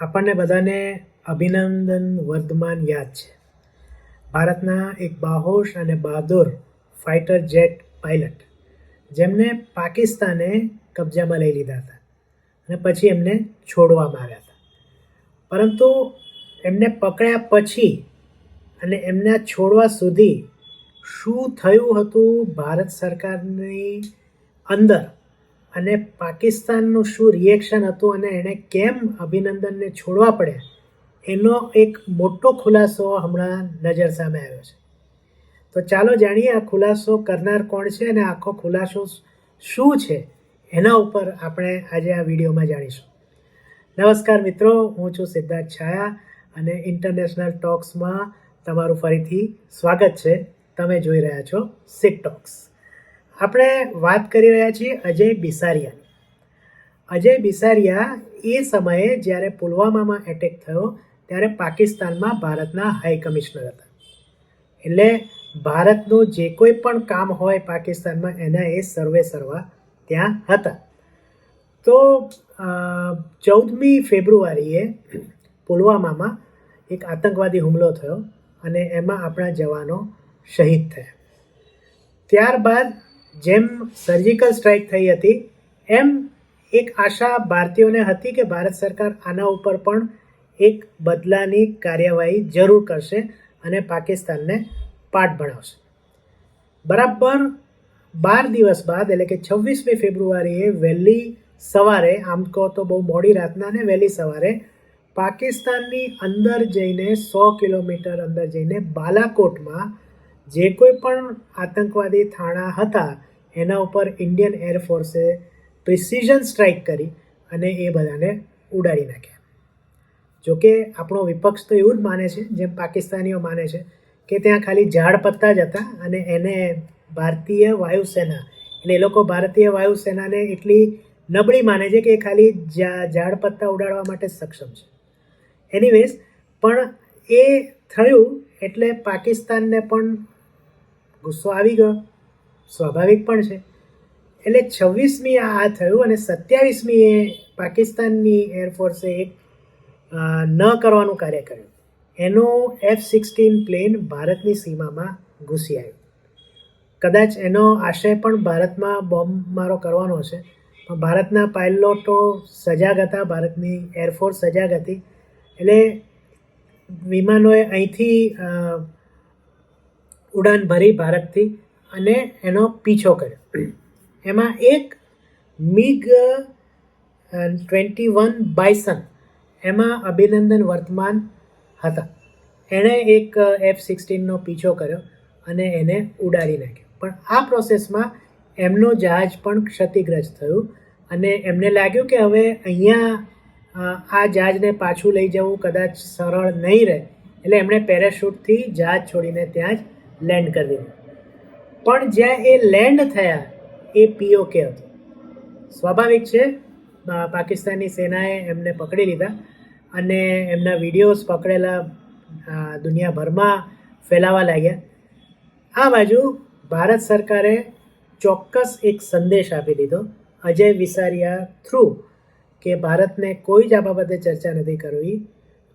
આપણને બધાને અભિનંદન વર્ધમાન યાદ છે. ભારતના એક બાહોશ અને બહાદુર ફાઇટર જેટ પાયલટ, જેમને પાકિસ્તાને કબજામાં લઈ લીધા હતા અને પછી એમને છોડવામાં આવ્યા હતા. પરંતુ એમને પકડ્યા પછી અને એમના છોડવા સુધી શું થયું હતું? ભારત સરકારની અંદર અને પાકિસ્તાનનું શું રિએક્શન હતું અને એણે કેમ અભિનંદનને છોડવા પડ્યા, એનો એક મોટો ખુલાસો હમણાં નજર સામે આવ્યો છે. તો ચાલો જાણીએ આ ખુલાસો કરનાર કોણ છે અને આખો ખુલાસો શું છે એના ઉપર આપણે આજે આ વિડીયોમાં જાણીશું. નમસ્કાર મિત્રો, હું છું સિદ્ધાર્થ છાયા અને ઇન્ટરનેશનલ ટોક્સમાં તમારું ફરીથી સ્વાગત છે. તમે જોઈ રહ્યા છો સિક ટોક્સ. આપણે વાત કરી રહ્યા છીએ અજય બિસારિયાની. અજય બિસારિયા એ સમયે જ્યારે પુલવામામાં એટેક થયો, ત્યારે પાકિસ્તાનમાં ભારતના હાઈ કમિશનર હતા. એટલે ભારતનું જે કોઈ પણ કામ હોય પાકિસ્તાનમાં, એના એ સર્વે સર્વા ત્યાં હતા. તો ચૌદમી ફેબ્રુઆરીએ પુલવામામાં એક આતંકવાદી હુમલો થયો અને એમાં આપણા જવાનો શહીદ થયા. ત્યારબાદ જેમ સર્જિકલ સ્ટ્રાઇક થઈ હતી, એમ એક આશા ભારતીયોને હતી કે ભારત સરકાર આના ઉપર પણ એક બદલાની કાર્યવાહી જરૂર કરશે અને પાકિસ્તાનને પાઠ ભણાવશે. બરાબર બાર દિવસ બાદ, એટલે કે છવ્વીસમી ફેબ્રુઆરીએ વહેલી સવારે, આમ કહો તો બહુ મોડી રાતના ને, વહેલી સવારે પાકિસ્તાનની અંદર જઈને સો કિલોમીટર અંદર જઈને બાલાકોટમાં જે કોઈ પણ આતંકવાદી થાણા હતા, એના ઉપર ઇન્ડિયન એરફોર્સે પ્રિસિઝન સ્ટ્રાઇક કરી અને એ બધાને ઉડાડી નાખ્યા. જોકે આપણો વિપક્ષ તો એવું જ માને છે, જેમ પાકિસ્તાનીઓ માને છે, કે ત્યાં ખાલી ઝાડ પત્તા જ હતા અને એને ભારતીય વાયુસેના એટલે એ લોકો ભારતીય વાયુસેનાને એટલી નબળી માને છે કે એ ખાલી ઝાડ પત્તા ઉડાડવા માટે સક્ષમ છે. એનીવેઝ પણ એ થયું એટલે પાકિસ્તાનને પણ ગુસ્સો આવી ગયો. સ્વાભાવિક પણ છે. એટલે છવ્વીસમી આ થયું અને સત્યાવીસમી એ પાકિસ્તાનની એરફોર્સે એક ન કરવાનું કાર્ય કર્યું. એનું એફ સિક્સટીન પ્લેન ભારતની સીમામાં ઘૂસી આવ્યું. કદાચ એનો આશય પણ ભારતમાં બોમ્બ મારો કરવાનો છે. પણ ભારતના પાયલોટો સજાગ હતા, ભારતની એરફોર્સ સજાગ હતી. એટલે વિમાનોએ અહીંથી ઉડાન ભરી ભારતથી અને એનો પીછો કર્યો. એમાં એક મિગ ટ્વેન્ટી વન બાયસન એમાં અભિનંદન વર્તમાન હતા. એણે એક એફ સિક્સટીનનો પીછો કર્યો અને એને ઉડાડી નાખ્યો. પણ આ પ્રોસેસમાં એમનું જહાજ પણ ક્ષતિગ્રસ્ત થયું અને એમને લાગ્યું કે હવે અહીંયા આ જહાજને પાછું લઈ જવું કદાચ સરળ નહીં રહે. એટલે એમણે પેરાશૂટથી જહાજ છોડીને ત્યાં જ લેન્ડ કરી દીધું. પણ જ્યાં એ લેન્ડ થયા, એ પીઓકે હતો. સ્વાભાવિક છે પાકિસ્તાની સેનાએ એમને પકડી લીધા અને એમના વિડીયોઝ પકડેલા દુનિયાભરમાં ફેલાવા લાગ્યા. આ બાજુ ભારત સરકારે ચોક્કસ એક સંદેશ આપી દીધો, અજય વિસારિયા થ્રુ કે ભારતને કોઈ જ આ બાબતે ચર્ચા નથી કરવી.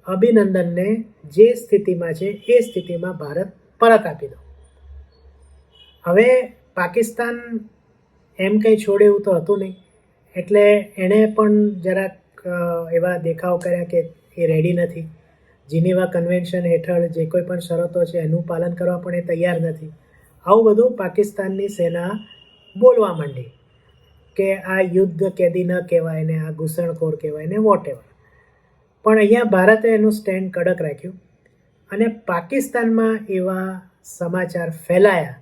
અભિનંદનને જે સ્થિતિમાં છે, એ સ્થિતિમાં ભારત પરત આપી દો. હવે પાકિસ્તાન એમ કંઈ છોડે એવું તો હતું નહીં. એટલે એણે પણ જરાક એવા દેખાવ કર્યા કે એ રેડી નથી. જીનેવા કન્વેન્શન હેઠળ જે કોઈ પણ શરતો છે એનું પાલન કરવા પણ એ તૈયાર નથી. આવું બધું પાકિસ્તાનની સેના બોલવા માંડી કે આ યુદ્ધ કેદી ન કહેવાય ને આ ઘૂસણખોર કહેવાય ને વોટ પણ અહીંયા ભારતે એનું સ્ટેન્ડ કડક રાખ્યું. અને પાકિસ્તાનમાં એવા સમાચાર ફેલાયા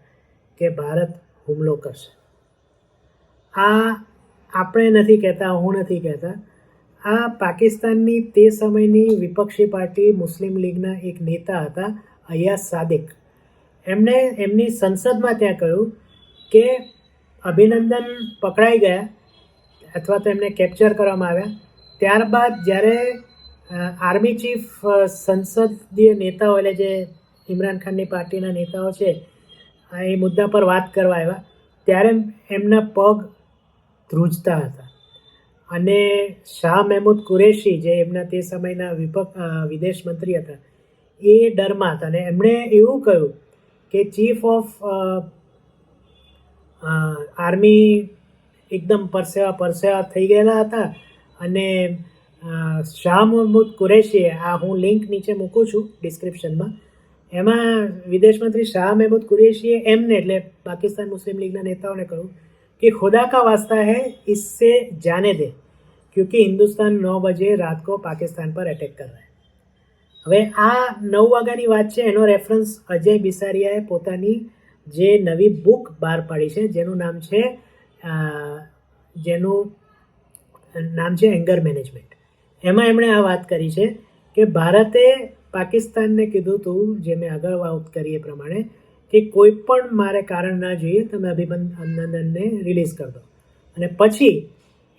કે ભારત હુમલો કરશે. આ આપણે નથી કહેતા, હું નથી કહેતા. આ પાકિસ્તાનની તે સમયની વિપક્ષી પાર્ટી મુસ્લિમ લીગના એક નેતા હતા અયાસ સાદિક. એમણે એમની સંસદમાં ત્યાં કહ્યું કે અભિનંદન પકડાઈ ગયા અથવા તો એમને કેપ્ચર કરવામાં આવ્યા. ત્યારબાદ જ્યારે આર્મી ચીફ સંસદીય નેતાઓ એટલે જે ઇમરાન ખાનની પાર્ટીના નેતાઓ છે એ મુદ્દા પર વાત કરવા આવ્યા. ત્યારે એમના પગ ધ્રુજતા હતા. અને શાહ મહેમૂદ કુરેશી, જે એમના તે સમયના વિપક્ષ વિદેશ મંત્રી હતા, એ ડરમાં હતા. અને એમણે એવું કહ્યું કે ચીફ ઓફ આર્મી એકદમ પરસેવા પરસેવા થઈ ગયેલા હતા અને શાહ મહમૂદ કુરેશીએ આ હું લિંક નીચે મૂકું છું ડિસ્ક્રિપ્શનમાં એમાં વિદેશ મંત્રી શાહ મહેમૂદ કુરેશીએ એમને એટલે પાકિસ્તાન મુસ્લિમ લીગના નેતાઓને કહ્યું कि खुदा का वास्ता है इससे जाने दे क्योंकि हिंदुस्तान नौ बजे रात को पाकिस्तान पर अटैक कर रहा है હવે આ નવ વાગ્યાની વાત છે એનો રેફરન્સ અજય બિસારિયાએ પોતાની જે નવી બુક બહાર પાડી છે જેનું નામ છે અ, જેનું નામ છે એંગર મેનેજમેન્ટ એમાં એમણે આ વાત કરી છે કે ભારતે પાકિસ્તાનને કીધું હતું જે મેં આગળ વાત કરી એ પ્રમાણે, કે કોઈ પણ મારે કારણ ના જોઈએ, તમે અભિનંદનને રિલીઝ કરી દો. અને પછી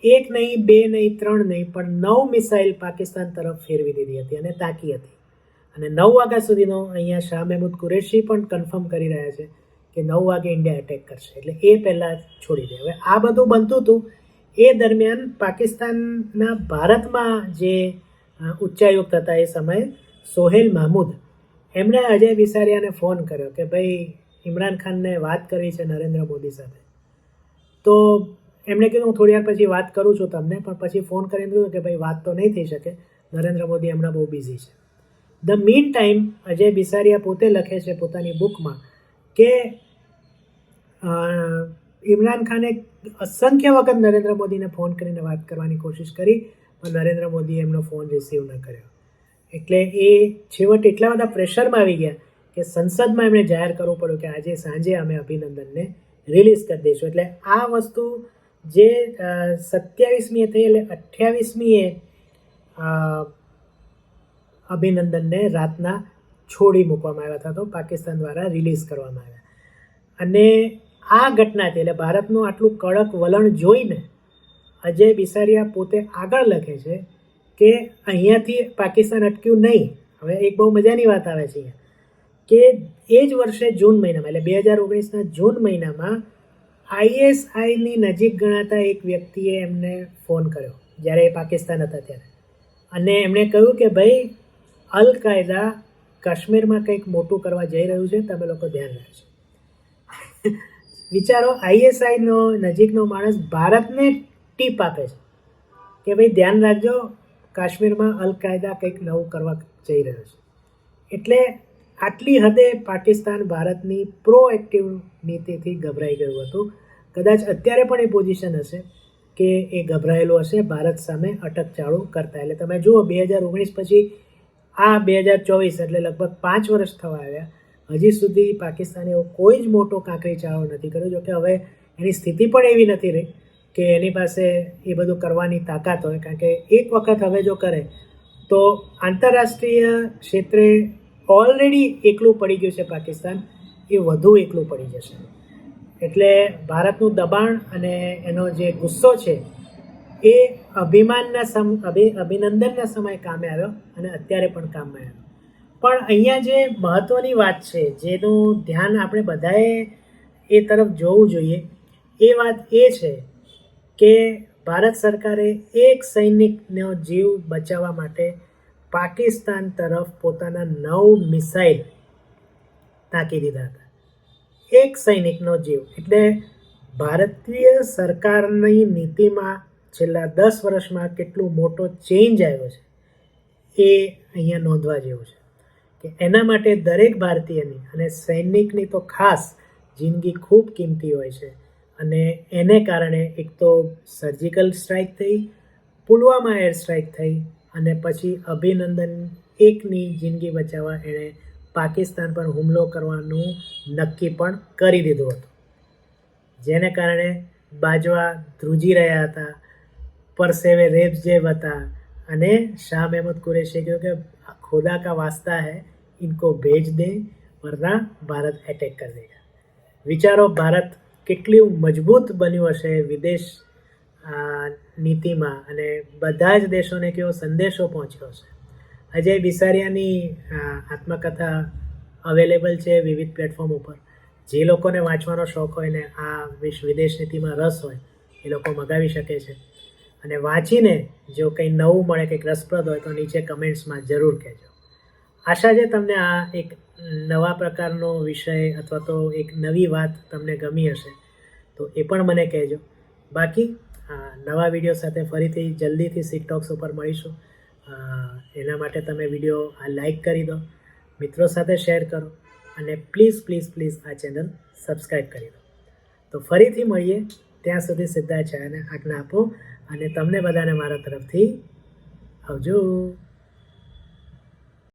એક નહીં, બે નહીં, ત્રણ નહીં, પણ નવ મિસાઇલ પાકિસ્તાન તરફ ફેરવી દીધી હતી અને તાકી હતી. અને નવ વાગ્યા સુધીનો અહીંયા શાહ મહેમૂદ કુરેશી પણ કન્ફર્મ કરી રહ્યા છે કે નવ વાગે ઇન્ડિયા એટેક કરશે. એટલે એ પહેલાં છોડી દે. હવે આ બધું બનતું હતું એ દરમિયાન પાકિસ્તાનના ભારતમાં જે ઉચ્ચાયુક્ત હતા એ સમયે સોહેલ માહમૂદ, એમણે અજય વિસારિયાને ફોન કર્યો કે ભાઈ ઇમરાન ખાનને વાત કરી છે નરેન્દ્ર મોદી સાથે. તો એમણે કીધું, હું થોડી વાર પછી વાત કરું છું તમને, પણ પછી ફોન કરીને કીધું કે ભાઈ વાત તો નહીં થઈ શકે, નરેન્દ્ર મોદી હમણાં બહુ બિઝી છે. The mean time Ajay Bisaria પોતે લખે છે પોતાની બુકમાં કે ઇમરાન ખાને અસંખ્ય વખત નરેન્દ્ર મોદીને ફોન કરીને વાત કરવાની કોશિશ કરી, પણ નરેન્દ્ર મોદીએ એમનો ફોન રિસીવ ન કર્યો. એટલે એ છેવટે એટલા બધા પ્રેશરમાં આવી ગયા કે સંસદમાં એમણે જાહેર કરવું પડ્યું કે આજે સાંજે અમે અભિનંદનને રિલીઝ કરી દઈશું. એટલે આ વસ્તુ જે સત્યાવીસમીએ થઈ એટલે અઠ્યાવીસમીએ અભિનંદનને રાતના છોડી મૂકવામાં આવ્યા હતા. તો પાકિસ્તાન દ્વારા રિલીઝ કરવામાં આવ્યા. અને આ ઘટનાથી એટલે ભારતનું આટલું કડક વલણ જોઈને અજય બિસારિયા પોતે આગળ લખે છે કે અહીંયાથી પાકિસ્તાન અટક્યું નહીં. હવે એક બહુ મજાની વાત આવે છે કે એ જ વર્ષે જૂન મહિનામાં, એટલે બે હજાર ઓગણીસના જૂન મહિનામાં આઈએસઆઈની નજીક ગણાતા એક વ્યક્તિએ એમને ફોન કર્યો, જ્યારે એ પાકિસ્તાન હતા ત્યારે. અને એમણે કહ્યું કે ભાઈ અલ કાયદા કાશ્મીરમાં કંઈક મોટું કરવા જઈ રહ્યું છે, તમે લોકો ધ્યાન રાખજો. વિચારો, આઈએસઆઈનો નજીકનો માણસ ભારતને ટીપ આપે છે કે ભાઈ ધ્યાન રાખજો, કાશ્મીરમાં અલ કાયદા કંઈક નવું કરવા જઈ રહ્યો છે. એટલે આટલી હદે પાકિસ્તાન ભારતની પ્રોએક્ટિવ નીતિથી ગભરાઈ ગયું હતું. કદાચ અત્યારે પણ એ પોઝિશન હશે કે એ ગભરાયેલું હશે, ભારત સામે અટકચાળો કરતા. એટલે તમે જુઓ, બે હજાર ઓગણીસ પછી આ બે હજાર ચોવીસ, એટલે લગભગ પાંચ વર્ષ થવા આવ્યા. હજી સુધી પાકિસ્તાને એવો કોઈ જ મોટો કાંકરી ચાળો નથી કર્યો, જોકે હવે એની સ્થિતિ પણ એવી નથી રહી કે એની પાસે એ બધું કરવાની તાકાત હોય. કારણ કે એક વખત હવે જો કરે, તો આંતરરાષ્ટ્રીય ક્ષેત્રે ઓલરેડી એકલું પડી ગયું છે પાકિસ્તાન, એ વધુ એકલું પડી જશે. એટલે ભારતનું દબાણ અને એનો જે ગુસ્સો છે, એ અભિમાનના સમ, અભિ, અભિનંદનના સમયે કામે આવ્યો અને અત્યારે પણ કામમાં આવ્યો. પણ અહીંયા જે મહત્ત્વની વાત છે, જેનું ધ્યાન આપણે બધાએ એ તરફ જોવું જોઈએ, એ વાત એ છે કે ભારત સરકારે એક સૈનિકનો જીવ બચાવવા માટે પાકિસ્તાન તરફ પોતાના નવ મિસાઇલ તાકી દીધા હતા. એક સૈનિકનો જીવ. એટલે ભારતીય સરકારની નીતિમાં છેલ્લા દસ વર્ષમાં કેટલો મોટો ચેન્જ આવ્યો છે, એ અહીંયા નોંધવા જેવું છે. કે એના માટે દરેક ભારતીયની અને સૈનિકની તો ખાસ જિંદગી ખૂબ કિંમતી હોય છે. અને એને કારણે એક તો સર્જિકલ સ્ટ્રાઇક થઈ, પુલવામા એર સ્ટ્રાઇક થઈ અને પછી અભિનંદન એકની જિંદગી બચાવવા એણે પાકિસ્તાન પર હુમલો કરવાનું નક્કી પણ કરી દીધું હતું. જેને કારણે બાજવા ધ્રુજી રહ્યા હતા, પરસેવે રેપ જેબ હતા અને શાહ મહેમદ કુરેશે કહ્યું કે ખુદા કા વાસ્તા હૈ ઇनको ભેજ દે वरना ભારત એટેક कर देगा। વિચારો ભારત કેટલું મજબૂત બન્યું હશે વિદેશ નીતિમાં અને બધા જ દેશોને કેવો સંદેશો પહોંચ્યો છે અજય બિસારિયાની આત્મકથા અવેલેબલ છે વિવિધ પ્લેટફોર્મ ઉપર. જે લોકોને વાંચવાનો શોખ હોય ને આ વિદેશ નીતિમાં રસ હોય, એ લોકો મગાવી શકે છે. અને વાંચીને જો કંઈ નવું મળે, કંઈક રસપ્રદ હોય, તો નીચે કમેન્ટ્સમાં જરૂર કહેજો. આશા છે તમને આ એક નવા પ્રકારનો વિષય અથવા તો એક નવી વાત તમને ગમી હશે. તો એ પણ મને કહેજો. બાકી નવા વીડિયો સાથે ફરીથી જલ્દીથી સિકટોક્સ ઉપર મળીશું. એના માટે તમે વીડિયો આ લાઈક કરી દો, મિત્રો સાથે શેર કરો અને પ્લીઝ પ્લીઝ પ્લીઝ આ ચેનલ સબસ્ક્રાઈબ કરી દો. તો ફરીથી મળીએ. ત્યાં સુધી સિદ્ધાર્થ છાયાને આજ્ઞા આપો અને તમને બધાને મારા તરફથી આવજો.